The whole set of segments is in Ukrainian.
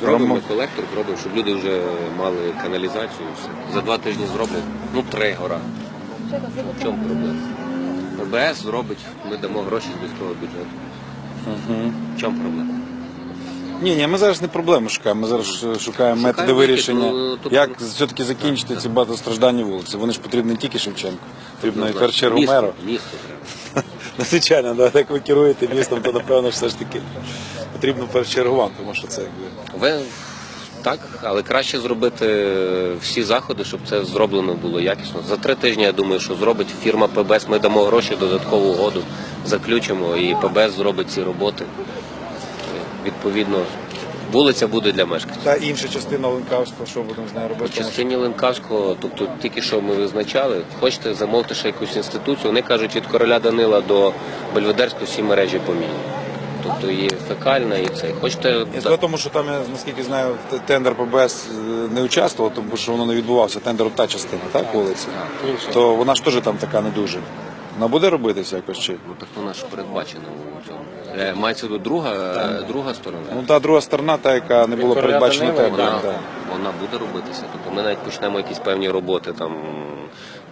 Зробимо колектор, зробимо, щоб люди вже мали каналізацію. все. За два тижні зроблять. Ну, три гора. В чому проблема? МБС зробить, ми дамо гроші з міського бюджету. В чому проблема? Ні, ні, ми зараз не проблему шукаємо. Ми зараз е, шукаємо методи вихід, вирішення, ну, тобто- як все-таки закінчити ці багатостражданні вулиці. Вони ж потрібні не тільки Шевченку, потрібно і в Однозначно. Місто, треба. Ну, Звичайно, да, так ви керуєте містом, то напевно все ж таки потрібно в першу чергу вам, тому що це якби. Ви так, але краще зробити всі заходи, щоб це зроблено було якісно. За три тижні я думаю, що зробить фірма ПБС. Ми дамо гроші, додаткову угоду, заключимо, і ПБС зробить ці роботи. Відповідно, вулиця буде для мешканців. Та інша частина Ленкавського, що будемо з нею робити? Тому частині Ленкавського, тобто тільки що ми визначали, хочете замовити ще якусь інституцію. Вони кажуть, від короля Данила до Бельведерської всі мережі поміняні. Тобто і фекальна, і це. Хочете справа в тому, що там, я наскільки знаю, тендер ПБС е, не участвував, тому що воно не відбувався. Тендер та частина, так, вулиці. То вона ж теж там така не дуже. Вона буде робитися якось чи? Ну так вона ж передбачена у цьому. Е, Мається виду друга, е, друга сторона. Ну та друга сторона, та яка не була передбачена Данила, тендером. Вона, так. вона буде робитися. Тобто ми навіть почнемо якісь певні роботи там.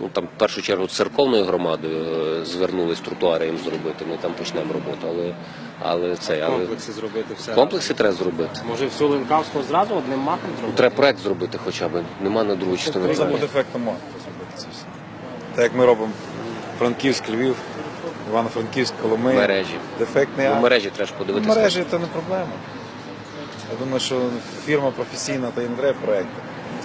Ну там в першу чергу церковною громадою е, звернулись тротуари їм зробити. Ми там почнемо роботу, але але це але Комплекси зробити все. комплекси треба зробити. Може всю Ленкавську зразу одним махом зробити? Треба проект зробити хоча б. Нема на другу частину. Проекту. по дефектам можна зробити це все. Так як ми робимо Франківськ, Львів, Івано-Франківськ, Коломия. Мережі. Дефектний Ну, акт. мережі треба ж подивитися. Мережі це не проблема. Я думаю, що фірма професійна, то і не треба проєкту.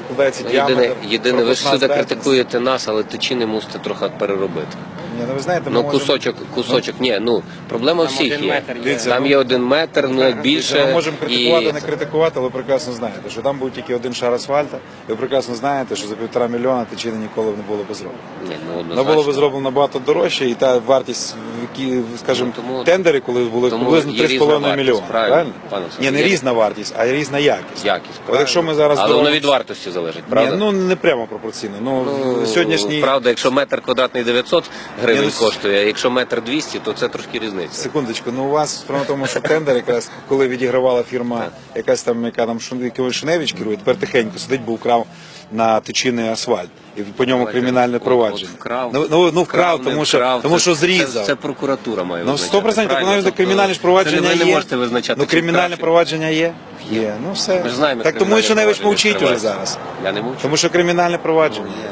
Складається Ну, діаметр. Єдине, єдине, ви ж всюди критикуєте нас, але тичини мусите трохи переробити. Ні, ну ви знаєте, ми Ну, можемо- кусочок, кусочок, ні, ну проблема Там всіх один є. метр є. Дивіться, Там ну, є один метр, ну як Ми можемо критикувати, і... не критикувати, але ви прекрасно знаєте, що там був тільки один шар асфальту. Ви прекрасно знаєте, що за півтора мільйона тичини ніколи не було би зроблено. Ні, ну, Воно однозначно. було би зроблено набагато дорожче, і та вартість, які, скажімо, Ну, тому- тендери, коли були тому приблизно є різна 3,5 вартість, мільйона. правильно, Правильно? пане Ні, не є- різна вартість, а різна якість. Якість. От якщо ми зараз Але воно від вартості залежить, Ні, ну не прямо пропорційно. Ну, Ну, сьогоднішній Правда, якщо метр квадратний 900 гривень Ні, ну, коштує, а якщо метр 200, то це трошки різниця. Секундочку, ну у вас справа в тому, що тендер якраз коли відігравала фірма, якась там, яка там Шун- Шуневич керує, тепер тихенько сидить, бо вкрав на тичини асфальт. І по ньому Давайте, кримінальне от- провадження. от вкрав. ну, ну, ну вкрав, не тому що, вкрав, тому це- що Це, зрізав. це прокуратура має Ну, визначати. 100% правильно? навіть Тобто, кримінальне ж провадження це не, ви є. не можете визначати. Ну, чи кримінальне вкрав, провадження є? Є. Ну все. Ми ж знаємо, так тому кримінальне що Шуневич провадження мовчить уже відкривається. зараз. Я не мовчу. Тому що кримінальне провадження є.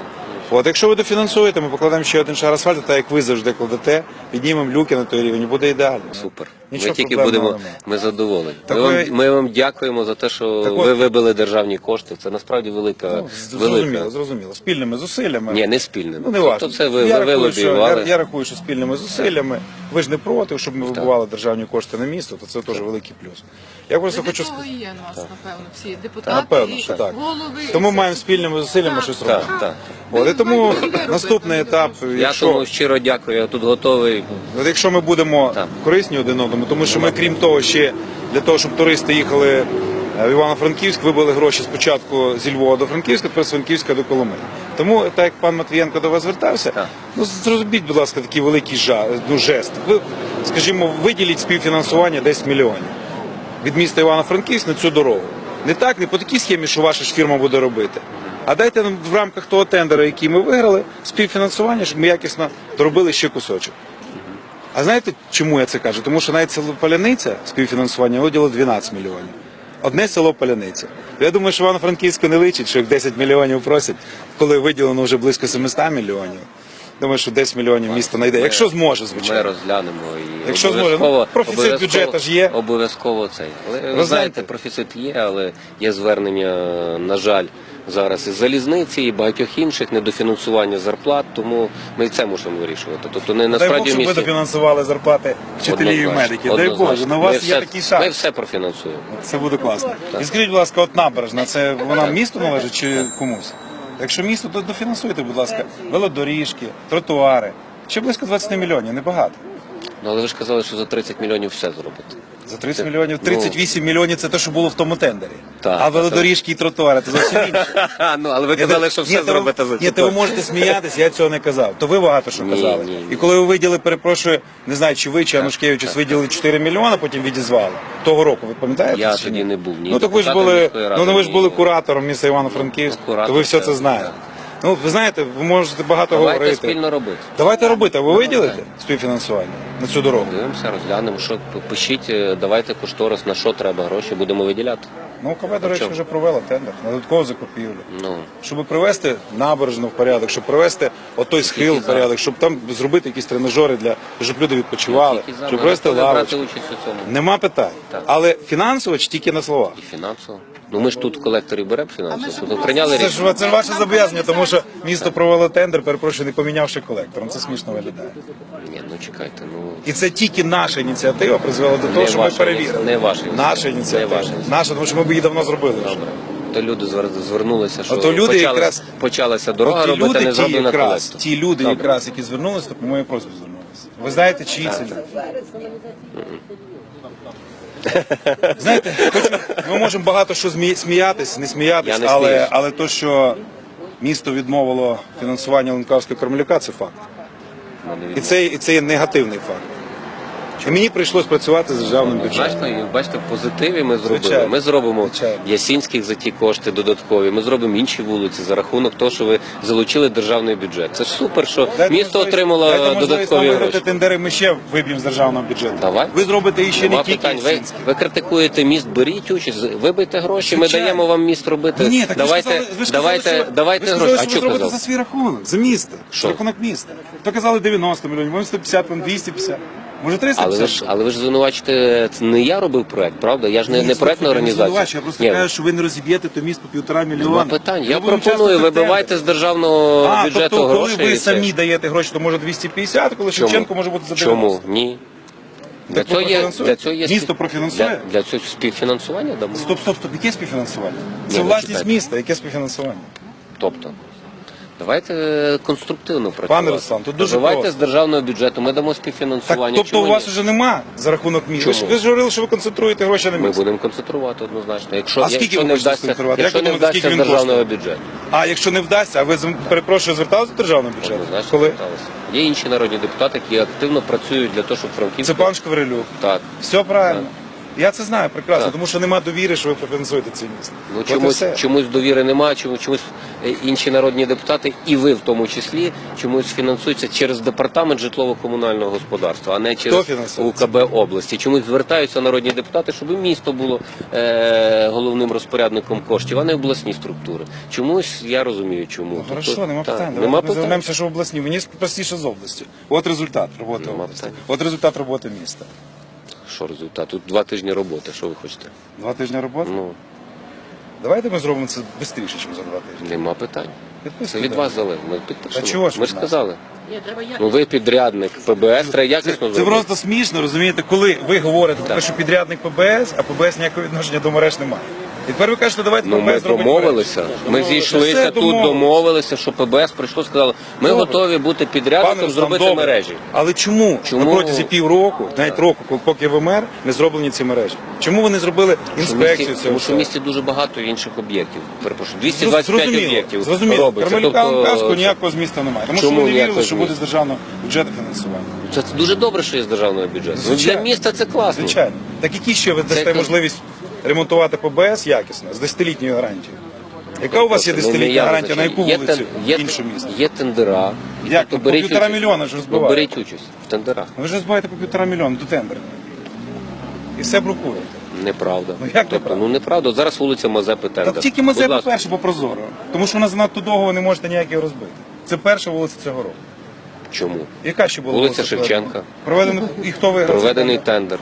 От якщо ви дофінансуєте, ми покладемо ще один шар асфальту, так як ви завжди кладете, піднімемо люки на той рівень, буде ідеально. Супер. Нічого ми тільки будемо, немає. ми задоволені. Так ми, ви- вам, ми вам дякуємо за те, що Так ви от- вибили державні кошти. Це насправді велика. Ну, велика. зрозуміло, зрозуміло. Спільними зусиллями. Ні, не спільними. Ну, не важливо. Тобто це ви, я, ви рахую, що, я, я рахую, що спільними зусиллями. Ви ж не проти, щоб ми вибивали державні кошти на місто, то це теж великий плюс. Я просто Для хочу того є нас, напевно, всі депутати Напевно, і що так. голови. Тому маємо спільними зусиллями Так, щось робити. Тому наступний етап, Я якщо, тому щиро дякую, я тут готовий. от якщо ми будемо Так. корисні один одному, тому що ми, крім того, ще для того, щоб туристи їхали е, в Івано-Франківськ, вибили гроші спочатку зі Львова до Франківська, тепер з Франківська до Коломиї. Тому, так як пан Матвієнко до вас звертався, Так. ну зробіть, будь ласка, такий великий жа- ну, жест. Ви, скажімо, виділіть співфінансування 10 мільйонів від міста Івано-Франківськ на цю дорогу. Не так, не по такій схемі, що ваша ж фірма буде робити. А дайте нам в рамках того тендера, який ми виграли, співфінансування, щоб ми якісно доробили ще кусочок. А знаєте, чому я це кажу? Тому що навіть село Поляниця співфінансування виділило 12 мільйонів. Одне село Поляниця. Я думаю, що Івано-Франківську не личить, що як 10 мільйонів просять, коли виділено вже близько 700 мільйонів. Думаю, що 10 мільйонів місто знайде. Якщо зможе, Ми звичайно. розглянемо і Якщо зможе, ну, профіцит бюджету ж є. Обов'язково цей. Але ви знаєте, профіцит є, але є звернення, на жаль, зараз із залізниці і багатьох інших недофінансування зарплат, тому ми і це мусимо вирішувати. Тобто не Дай Бог, насправді щоб ви дофінансували зарплати вчителів і медиків. Дай. Боже, на вас є такий шанс. Ми все профінансуємо. Це буде класно. І скажіть, будь ласка, от набережна, це вона місту належить чи комусь? Якщо місто, то дофінансуйте, будь ласка, велодоріжки, тротуари. Ще близько 20 мільйонів, небагато. Ну але ви ж казали, що за 30 мільйонів все зробите. За 30 мільйонів, 38 мільйонів це те, що було в тому тендері. Так, а так, велодоріжки і тротуари це зовсім інше. ну але ви казали, що все зробите за Ні, то ви можете сміятися, я цього не казав. То ви багато що Ні, казали. ні, ні. І коли ви виділи, перепрошую, не знаю, чи ви, чи Анушкевичус виділили 4 мільйони, потім відізвали. Того року, ви пам'ятаєте? Я чи тоді не був ні Ну так ви ж депутатом були, міської ради, ну ви ж ні- були куратором міста Івано-Франківськ, Ну, куратор то ви все це- це знаєте. Ну, ви знаєте, ви можете багато Давайте говорити. спільно робити. Давайте робити. А ви виділите співфінансування на цю дорогу? Дивимося, розглянемо, що пишіть, е, давайте кошторис, на що треба гроші, будемо виділяти. Ну, КБ, до речі, вже провела тендер на додаткову закупівлю. Ну Щоб привести набережну в порядок, щоб привести отой схил в порядок, щоб там зробити якісь тренажери для щоб люди відпочивали, Тільки за, щоб привести брати лавочку. участь у цьому. Нема питань. Так. Але фінансово чи тільки на словах? І фінансово. Ну ми ж тут в колекторі беремо фінансово. Тобто прийняли Це рішення. ж це ж ваше зобов'язання, тому що місто провело тендер, перепрошую, не помінявши колектором. Це смішно виглядає. Ні, ну чекайте, ну І це тільки наша ініціатива призвела до того, Не що ми ваша перевірили. не ваша ініціатива. Наша ініціатива. Не ваша ініціатива. Наша, тому що ми б її давно зробили. вже. добре. То люди звер- звернулися, що Ото люди почали- якраз- почалася дорога Ті робити, люди, не ті, зроблена якраз, колектор. ті люди, Добре. якраз, які звернулися, то по моїй просьбі звернулися. Ви знаєте, чиї це люди? Знаєте, хочу- ми можемо багато що змі- сміятись, не Я сміятись, не але, сміюсь. але то, що місто відмовило фінансування Ленкавського Кремляка, це факт. І це, і це є негативний факт. І мені прийшлось працювати з державним бюджетом. Бачите, бачите, в позитиві ми зробили. Звичайно. Ми зробимо Звичайно. Ясінських за ті кошти додаткові. Ми зробимо інші вулиці за рахунок того, що ви залучили державний бюджет. Це ж супер, що Дайте місто можливість- отримало дайте можливість нам додаткові виграти гроші. тендери, ми ще виб'ємо з державного бюджету. Давай. Ви зробите і ще Нема не тільки питань. Ви, ви критикуєте міст, беріть участь, вибийте гроші. Ми Звичайно. даємо вам міст робити. Ні, так давайте, ви ж казали, ви ж давайте, казали, що, давайте ви ж гроші. казали, А що що ви зробите казав? за свій рахунок, за місто, Що? за рахунок міста. То казали 90 мільйонів, може 150, може 250, може 350. Але ви ж, але ви ж звинувачите, це не я робив проект, правда? Я ж не, Ні, не слухайте, проектна я не організація. звинувачую, Я просто Ні, кажу, що ви не розіб'єте то місто півтора мільйона. Нема питань. Я Ми пропоную, вибивайте з державного А, бюджету тобто, коли гроші. ви і все. самі даєте гроші, то може 250, коли Чому? Шевченко може бути за 90. Чому? Ні. Для Так цього, є, профінансуєте? для цього є Місто спів- профінансує? Для, для цього співфінансування дамо. Стоп, стоп, стоп, яке співфінансування? Ні, Це ви власність читайте. міста, яке співфінансування? Тобто. Давайте е, конструктивно працювати. Руслан, тут дуже Давайте просто. з державного бюджету, ми дамо Так, тобто Чому у вас ні? вже нема за рахунок міста. Ви ж, Чому? ви ж говорили, що ви концентруєте гроші на Ми будемо концентрувати однозначно. Якщо, А скільки якщо ви не вдасться, якщо не вдасться з скільки державного бюджету, А якщо не вдасться, а ви перепрошую, зверталися до державного бюджету? однозначно Коли? зверталися. Є інші народні депутати, які активно працюють для того, щоб Франківськ... Це пан Шкварилюк. Так. Все правильно. Я це знаю прекрасно, Так. тому що немає довіри, що ви профінансуєте це місто. Ну От чомусь, все. чомусь довіри немає, чомусь, чомусь інші народні депутати, і ви в тому числі, чомусь фінансуються через департамент житлово-комунального господарства, а не через? УКБ області. Чомусь звертаються народні депутати, щоб місто було е, головним розпорядником коштів, а не обласні структури. Чомусь я розумію, чому. Ну, Тобто, нема так, питань. Нема ми питань. звернемося, що в обласні. Мені простіше з області. От результат роботи області. От результат роботи міста. Що результат? Тут два тижні роботи. Що ви хочете? Два тижні роботи. Ну Давайте ми зробимо це швидше, ніж за два тижні. нема питань. Це від вас залежить. Ми. Та чого ж Ми ж нас? сказали. Ну ви підрядник ПБС, треба якісно Це зробити. просто смішно, розумієте, коли ви говорите про те, що підрядник ПБС, а ПБС ніякого відношення до мереж немає. І тепер ви кажете, давайте Ну, ми ПБС зробить домовилися. мережі. Ми зійшлися Все тут, домовилися. домовилися, що ПБС прийшло, сказало, ми Добре. готові бути Пане підрядником, Руслан, зробити добре. мережі. Але чому, Чому? на протязі півроку, навіть року, коли- поки ви мер, не зроблені ці мережі? Чому ви не зробили Що в інспекцію цього? Тому що в всього? місті дуже багато інших об'єктів. Перепрошую, 225 Зрозуміло, об'єктів Зрозуміло. робиться. Кармелюка Тобто, Ланкавського ніякого змісту немає. Тому Чому що вони вірили, ніякого що буде з змісту? державного бюджету фінансування. Це дуже добре, що є з державного бюджету. Ну, для міста це класно. Звичайно. Так які ще ви дасте можливість ремонтувати ПБС якісно, з 10-літньою гарантією? Яка у вас є не 10-літня гарантія на яку вулицю Є, іншу місто? Є тендера. Як? тобто Ну, по беріть півтора участь. мільйона ж Ну, розбивають. Беріть участь в тендерах. Ви ж розбиваєте по півтора мільйона до тендерів. І все блокуєте. Неправда. Ну, як тобто, неправда? ну неправда. От Зараз вулиця Мазепи тендер. Так тільки Будь Мазепа ласка. перше по прозоро. Тому що вона занадто довго ви не можете ніякого розбити. Це перша вулиця цього року. Чому? Яка ще була Вулиця? Шевченка. Проведено і хто виграв? Проведений тендер.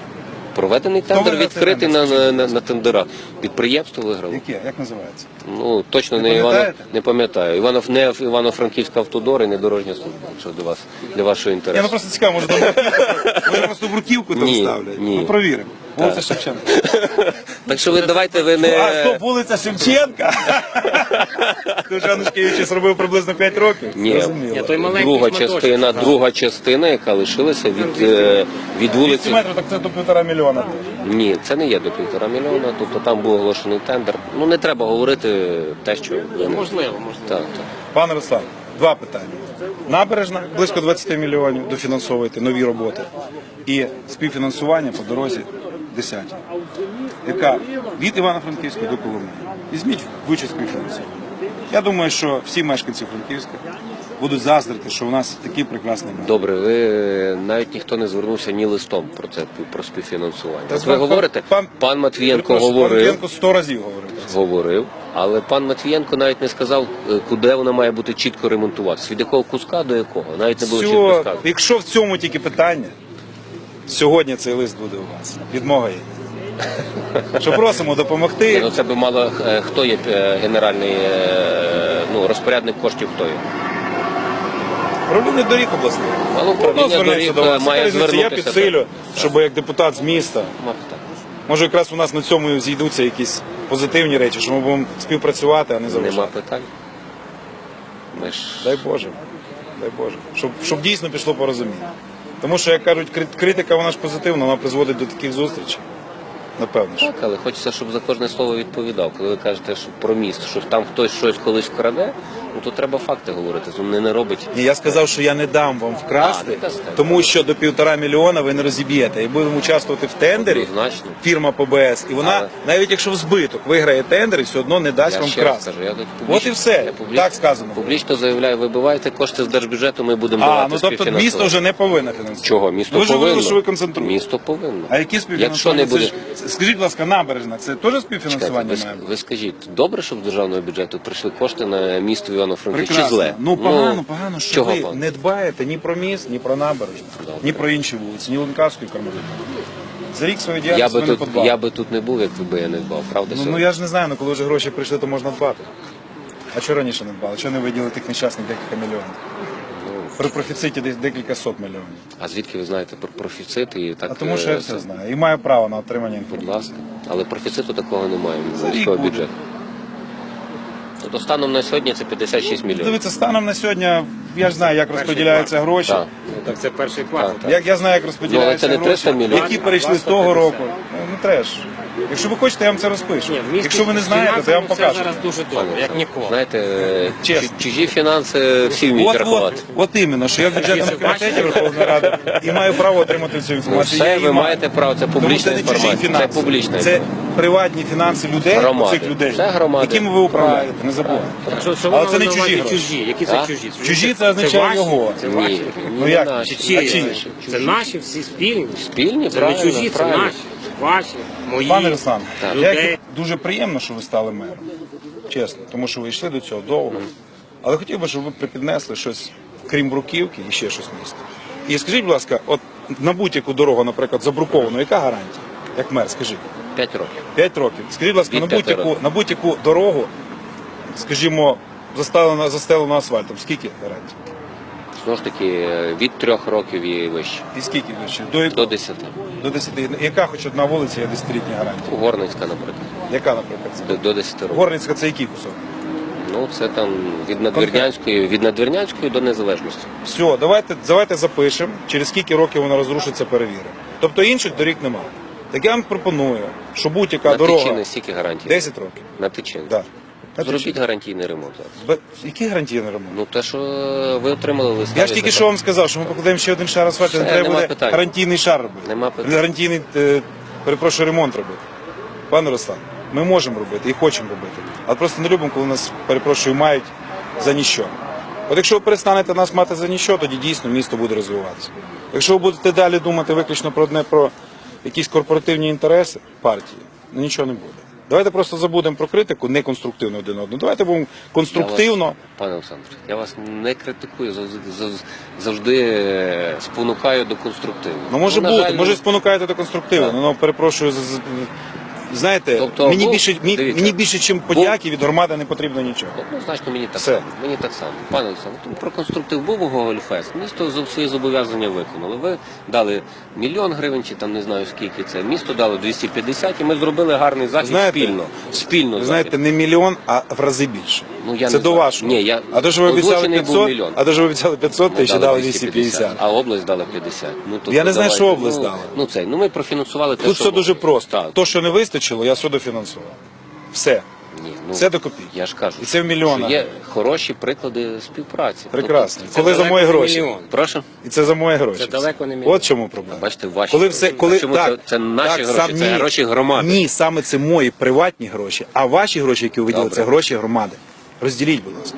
Проведений тендер виграв відкритий на, тендер, на, на, на тендерах. Підприємство виграло. Яке? Як називається? Ну точно Не не, Івано, пам'ятаєте? не пам'ятаю. Іванов не Івано-Франківська автодор і не дорожня служба. Якщо до вас для вашого Я інтересу. ну просто цікаво, може там може просто бруківку там Ні, ставлять. ні. Ну провіримо. Вулиця Шевченка. Так що ви давайте ви А, не. стоп, вулиця Шевченка. Дуже Анушкевич зробив приблизно 5 років. Ні, Зрозуміло. Той маленький друга шматочок, частина, так. друга частина, яка лишилася від, е, від 200 вулиці. метрів, так це до півтора мільйона. Ні, це не є до півтора мільйона. Тобто там був оголошений тендер. Ну не треба говорити те, що ви не- Можливо, можливо. Так, так. Пане Руслан, два питання. Набережна близько 20 мільйонів дофінансовуєте нові роботи. І співфінансування по дорозі 10. Яка від Івано-Франківська до Коломиї. Візьміть вичу співфінансування. Я думаю, що всі мешканці Франківська будуть заздрити, що у нас такий прекрасний мер. Добре, ви навіть ніхто не звернувся ні листом про це про співфінансування. Та От ви пан- говорите, пан- пан Матвієнко Перепрошую, Пан говорив, Матвієнко сто разів говорив. про це. говорив, але пан Матвієнко навіть не сказав, е, куди вона має бути чітко ремонтуватися. Від якого куска до якого. Навіть не було чітко Все, сказано. якщо в цьому тільки питання, сьогодні цей лист буде у вас. Відмога є. Що просимо допомогти. Ну це би мало е, хто є е, генеральний е, ну, розпорядник коштів, хто є. Управління доріг обласних. Мало управління доріг до вас. має різниця? Я звернутися. підсилю, щоб як депутат з міста. Може, якраз у нас на цьому зійдуться якісь позитивні речі, що ми будемо співпрацювати, а не Нема питань. Ми ж Дай Боже. Дай Боже. Щоб, щоб дійсно пішло порозуміння. Тому що, як кажуть, критика вона ж позитивна, вона призводить до таких зустрічей. Напевно. Так, але хочеться, щоб за кожне слово відповідав. Коли ви кажете, що про міст, що там хтось щось колись вкраде, ну то треба факти говорити. Ну не, не робить. Ні, я сказав, що я не дам вам А, не вкрасти, дасте. тому що до півтора мільйона ви не розіб'єте. І будемо участвувати в тендері. Однозначно. Фірма ПБС, і вона, Але- навіть якщо в збиток виграє тендер, і все одно не дасть Я вам ще раз вкрасти. кажу, я тут От і все. я публічно- Так сказано. Публічно заявляю, вибивайте кошти з держбюджету, ми будемо А, давати ну тобто співфінансування. місто вже не повинно фінансувати. Чого? Місто ви ж повинно. говорили, що ви концентруєте. Місто повинно. А які Якщо співфінансування? не буде... Це ж- Скажіть, будь ласка, набережна, це теж Чекайте, співфінансування ви, має бути? ви скажіть, добре, щоб з державного бюджету прийшли кошти на місто Івано-Франківськ чи Прекрасно. зле? Ну погано, погано, що чого ви погано? не дбаєте ні про міст, ні про набережну, Добре. ні про інші вулиці, ні Ленкавську, ні Кармеліту. За рік своєї Я діяльності би, ви не тут, подбали. я би тут не був, якби би я не дбав, правда? Ну, ну я ж не знаю, ну коли вже гроші прийшли, то можна дбати. А чого раніше не дбали? Чого не виділи тих нещасних декілька мільйонів? При профіциті десь декілька сот мільйонів. А звідки ви знаєте про профіцит і так? А тому що я е, все знаю. І маю право на отримання інформації. Будь ласка. Але профіциту такого немає За рік міського буде. бюджету. Тобто станом на сьогодні це 56 мільйонів. Дивіться, станом на сьогодні я ж знаю, як розподіляються гроші. Так. Ну, так це перший квартал. Так, Як я знаю, як Ну, але це не 300 гроші, мільйонів. які перейшли з того року. Ну, не треш. Якщо ви хочете, я вам це розпишу. Ні, в місті Якщо ви не знаєте, то я вам покажу. все зараз дуже добре, як ніколи. Знаєте, е, Чесно. чу- чужі фінанси всі вміють От, рахувати. от, от іменно, що я в бюджетному комітеті Верховної Ради і маю право отримати цю Ну, інформацію. все, її ви маю. маєте право, це Тому публічна це не чужі інформація. Це фінанси. публічна Це приватні фінанси людей, Громади. цих людей, Це громади. якими ви управляєте, не забувайте. Що, що Але це не чужі гроші. чужі. Які це А? чужі? Чужі це означає ваші? його. Це ваші. ні, Ну як? наші. А Чиї? чиї? Це наші всі спільні. Спільні, Це не правильно, чужі, це правильно. наші. Ваші, мої. Пане Руслан, Так. я Людей. дуже приємно, що ви стали мером. Чесно, тому що ви йшли до цього довго. Але хотів би, щоб ви припіднесли щось, крім бруківки, і ще щось місто. І скажіть, будь ласка, от на будь-яку дорогу, наприклад, забруковану, яка гарантія? Як мер, скажіть. П'ять років. П'ять років. Скажіть, будь ласка, Від на будь-яку, на будь-яку дорогу, скажімо, застелено, застелено асфальтом, скільки гарантій? Знову ж таки, від трьох років і вище. І скільки вище? До, якого? До десяти. До 10. Яка хоч одна вулиця є десятилітня гарантія? Горницька, наприклад. Яка, наприклад? До, до 10 років. Горницька це який кусок? Ну, це там від Надвірнянської, від Надвірнянської до незалежності. Все, давайте, давайте запишемо, через скільки років вона розрушиться, перевіримо. Тобто інших доріг немає. Так я вам пропоную, що будь-яка На дорога тичини стільки гарантій. 10 років. На тичини. Да. Зробіть гарантійний ремонт. Який гарантійний ремонт? Ну те, що ви отримали листа. Я ж тільки що вам сказав, що ми покладемо ще один шар асфальту, не треба буде питань. гарантійний шар робити. Нема питань. Гарантійний, е, перепрошую, ремонт робити. Пане Руслан, ми можемо робити і хочемо робити. Але просто не любимо, коли нас, перепрошую, мають за ніщо. От якщо ви перестанете нас мати за ніщо, тоді дійсно місто буде розвиватися. Якщо ви будете далі думати виключно про одне про якісь корпоративні інтереси партії, ну нічого не буде. Давайте просто забудемо про критику не конструктивно один одного. Давайте будемо конструктивно. Я вас, пане Олександр, я вас не критикую, зав- зав- завжди е, спонукаю до конструктиву. Ну може ну, бути, жаль, може спонукаєте до конструктиву. Ну перепрошую, з- з- знаєте, Тобто, мені був- більше мені, дивіться, мені більше, чим подяки від громади не потрібно нічого. Однозначно мені так Все. само. Мені так само. Пане Олександр, тому про конструктив був у Гогольфест. Місто свої зобов'язання виконало. Ви дали мільйон гривень, чи там не знаю скільки це. Місто дало 250, і ми зробили гарний захід Знаєте, спільно. Спільно Ви знаєте, не мільйон, а в рази більше. Ну, я це не до вашого. Ні, я- А то, що ви обіцяли 500, мільйон. а то, що ви обіцяли 500, Ми ще дали 250. а область дала 50. Ну, тобто Я не знаю, давайте. що область ну, дала. Ну це, ну ми профінансували те, Тут що все дуже просто. Так. То, що не вистачило, я судофінансував. Все. Ні, ну, Все до копійки. Я ж кажу, І це в мільйонах. що є хороші приклади співпраці. Прекрасно. Це Коли за далеко мої не гроші. мільйон. Тобто, прошу. І це за мої гроші. Це далеко не мільйон. От чому проблема. Бачите, ваші Коли все, гроші. коли чому так, це, це наші так, гроші, сам- це гроші громади. Ні, саме це мої приватні гроші, а ваші гроші, які ви виділили, Добре. це гроші громади. Розділіть, будь ласка.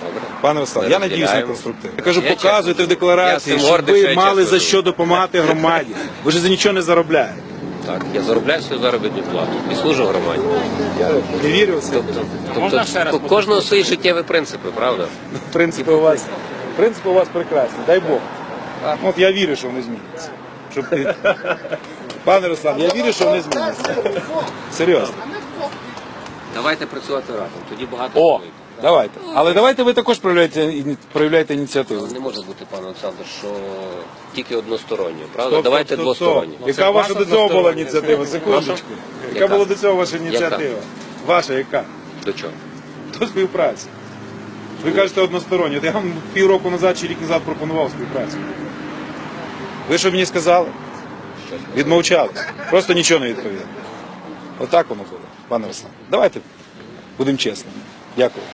Добре. Пане Руслан, Ми я надіюсь на розділяємо. конструктив. Я кажу, Я показуйте чесно- в декларації, я з цим що гордий, що ви я мали чесно за що допомагати громаді. Ви ж за нічого не заробляєте. Так, я заробляю свою заробітну плату і служу громаді. Не вірю в це. Тобто, ще у кожного свої життєві принципи, правда? Принципи у вас, принципи у вас прекрасні, дай Бог. От я вірю, що вони зміняться. Щоб... Пане Руслан, я вірю, що вони зміняться. Серйозно. Давайте працювати разом, тоді багато О. давайте. Але давайте ви також проявляєте, проявляєте ініціативу. Але не може бути, пане Олександр, що тільки односторонньо, правда? Стоп, Давайте стоп, стоп, двосторонньо. Яка Це ваша до цього була ініціатива? Секундочку. Яка Яка? була до цього ваша ініціатива? Ваша яка? До чого? До співпраці. Ви кажете односторонньо. От Я вам півроку назад чи рік назад пропонував співпрацю. Ви що мені сказали? Відмовчались. Просто нічого не відповіли. Отак воно було, пане Руслан. Давайте будемо чесними. Дякую.